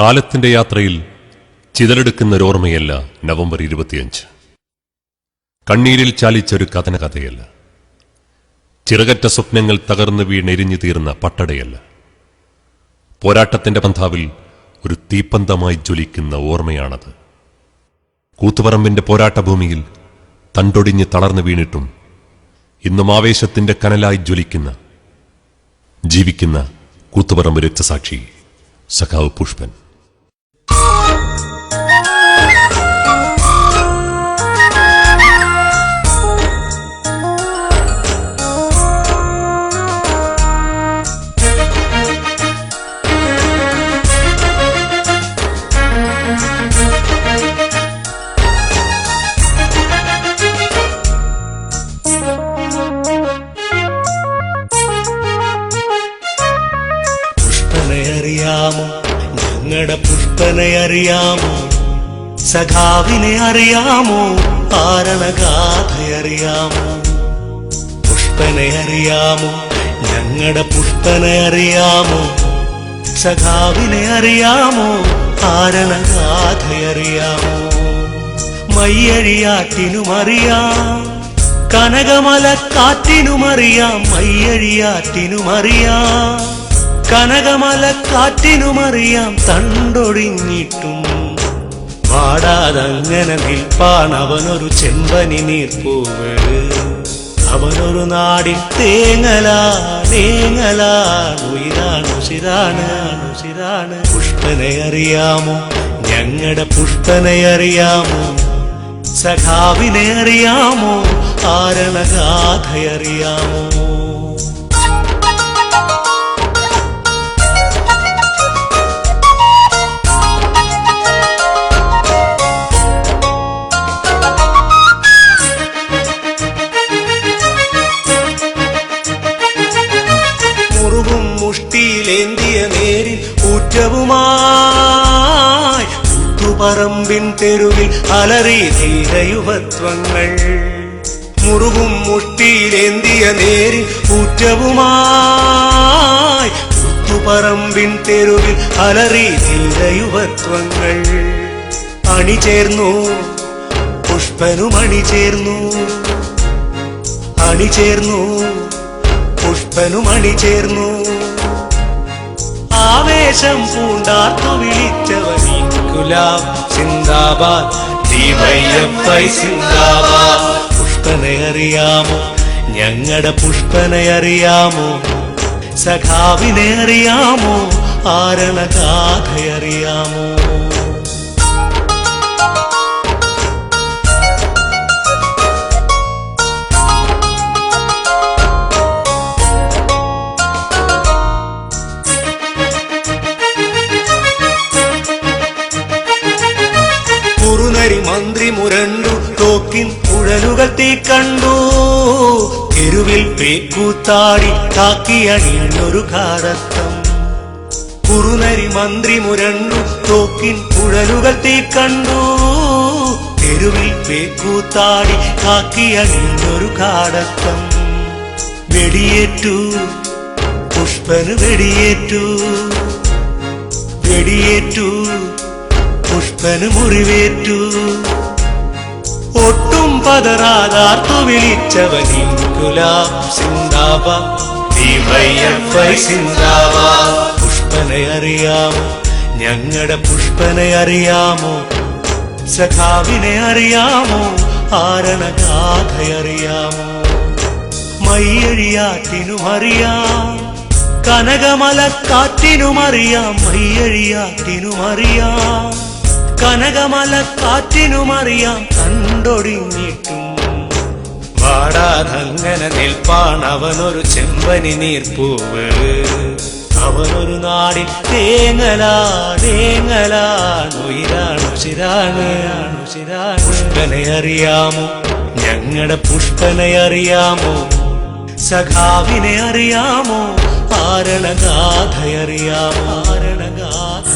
കാലത്തിന്റെ യാത്രയിൽ ചിതലെടുക്കുന്ന ഒരോർമ്മയല്ല നവംബർ ഇരുപത്തിയഞ്ച്. കണ്ണീരിൽ ചാലിച്ചൊരു കഥന കഥയല്ല ചിറകറ്റ സ്വപ്നങ്ങൾ തകർന്നു വീണെരിഞ്ഞു തീർന്ന പട്ടടയല്ല. പോരാട്ടത്തിന്റെ പന്ഥാവിൽ ഒരു തീപ്പന്തമായി ജ്വലിക്കുന്ന ഓർമ്മയാണത്. കൂത്തുപറമ്പിന്റെ പോരാട്ടഭൂമിയിൽ തണ്ടൊടിഞ്ഞ് തളർന്നു വീണിട്ടും ഇന്നും ആവേശത്തിന്റെ കനലായി ജ്വലിക്കുന്ന ജീവിക്കുന്ന കൂത്തുപറമ്പ് രക്തസാക്ഷി സഖാവ് പുഷ്പൻ. ഞങ്ങളുടെ പുഷ്പനെ അറിയാമോ? സഖാവിനെ അറിയാമോ? ആരണഗാഥയറിയാമോ പുഷ്പനെ അറിയാമോ? ഞങ്ങളുടെ പുഷ്പനെ അറിയാമോ? സഖാവിനെ അറിയാമോ? ആരണഗാഥയറിയാമോ കനകമല കാറ്റിനുമറിയാം മയ്യഴിയാറ്റിനുമറിയാം കനകമലക്കാറ്റിനുമറിയാം തണ്ടൊടിഞ്ഞിട്ടും. പാടാതങ്ങനെ നിൽപ്പാൻ അവനൊരു ചെമ്പനി നീർപ്പൂവ് അവനൊരു നാടിൽ തേങ്ങലാ തേങ്ങലാ ഉയിരാണ് ഉശിരാണ് ഉശിരാണ് പുഷ്പനെ അറിയാമോ? ഞങ്ങളുടെ പുഷ്പനെ അറിയാമോ? സഖാവിനെ അറിയാമോ? ആരണഗാഥയറിയാമോ? ഊറ്റവുമായി പറമ്പിൻ തെരുവിൽ അലറി ധീരയുവത്വങ്ങൾ മുറിവും മുട്ടിയിലേന്തിയ നേരിൽ ഊറ്റവുമായി പറമ്പിൻ തെരുവിൽ അലറി ധീരയുവത്വങ്ങൾ അണിചേർന്നു പുഷ്പനും അണിചേർന്നു അണിചേർന്നു പുഷ്പനും അണിചേർന്നു ആവേശം പൂണ്ടാർത്തു വിളിച്ചവൻ. കുലാം സിന്ദാബാദ് ഡിവൈഎഫ്ഐ സിന്ദാബാദ് പുഷ്പനെ അറിയാമോ? ഞങ്ങളുടെ പുഷ്പനെ അറിയാമോ? സഖാവിനെ അറിയാമോ? ആരണഗാഥയറിയാമോ കുറുനരി തോക്കിൻ കുഴലുകൾ തീ കണ്ടു. തെരുവിൽ പേക്കൂത്താടി കാക്കിയണിഞ്ഞൊരു കാരത്തം കുറുനരി മന്ത്രി മുരണ്ടു തോക്കിൻ കുഴലുകൾ തീ കണ്ടു. തെരുവിൽ പേക്കൂത്താടി കാക്കിയണിഞ്ഞൊരു കാടത്തം വെടിയേറ്റു പുഷ്പന് വെടിയേറ്റു. വെടിയേറ്റു പുഷ്പന് മുറിവേറ്റു. ഒട്ടും പതറാതാർത്തു വിളിച്ചവൻ ഗുലാബ് സിന്ദാബ പുഷ്പനെ അറിയാമോ? ഞങ്ങളുടെ പുഷ്പനെ അറിയാമോ? സഖാവിനെ അറിയാമോ? ആരണഗാഥയറിയാമോ മയ്യഴിയാറ്റിനും അറിയാം. കനകമലക്കാറ്റിനും അറിയാം. മയ്യഴിയാറ്റിനും അറിയാം. കനകമലക്കാറ്റിനും കാറ്റിനുമറിയാം കണ്ടൊടിഞ്ഞിട്ടും വാടാതങ്ങനെ നിൽപ്പാൻ അവനൊരു ചെമ്പനി നീർപ്പൂവ്. അവനൊരു നാടിൽ തേങ്ങലാ തേങ്ങലാ ഉയിരാണ് ഉശിരാണ് ഉശിരാണ് പുഷ്പനെ അറിയാമോ? ഞങ്ങളുടെ പുഷ്പനെ അറിയാമോ? സഖാവിനെ അറിയാമോ? ആരണഗാഥയറിയാമോ ആരണഗാഥ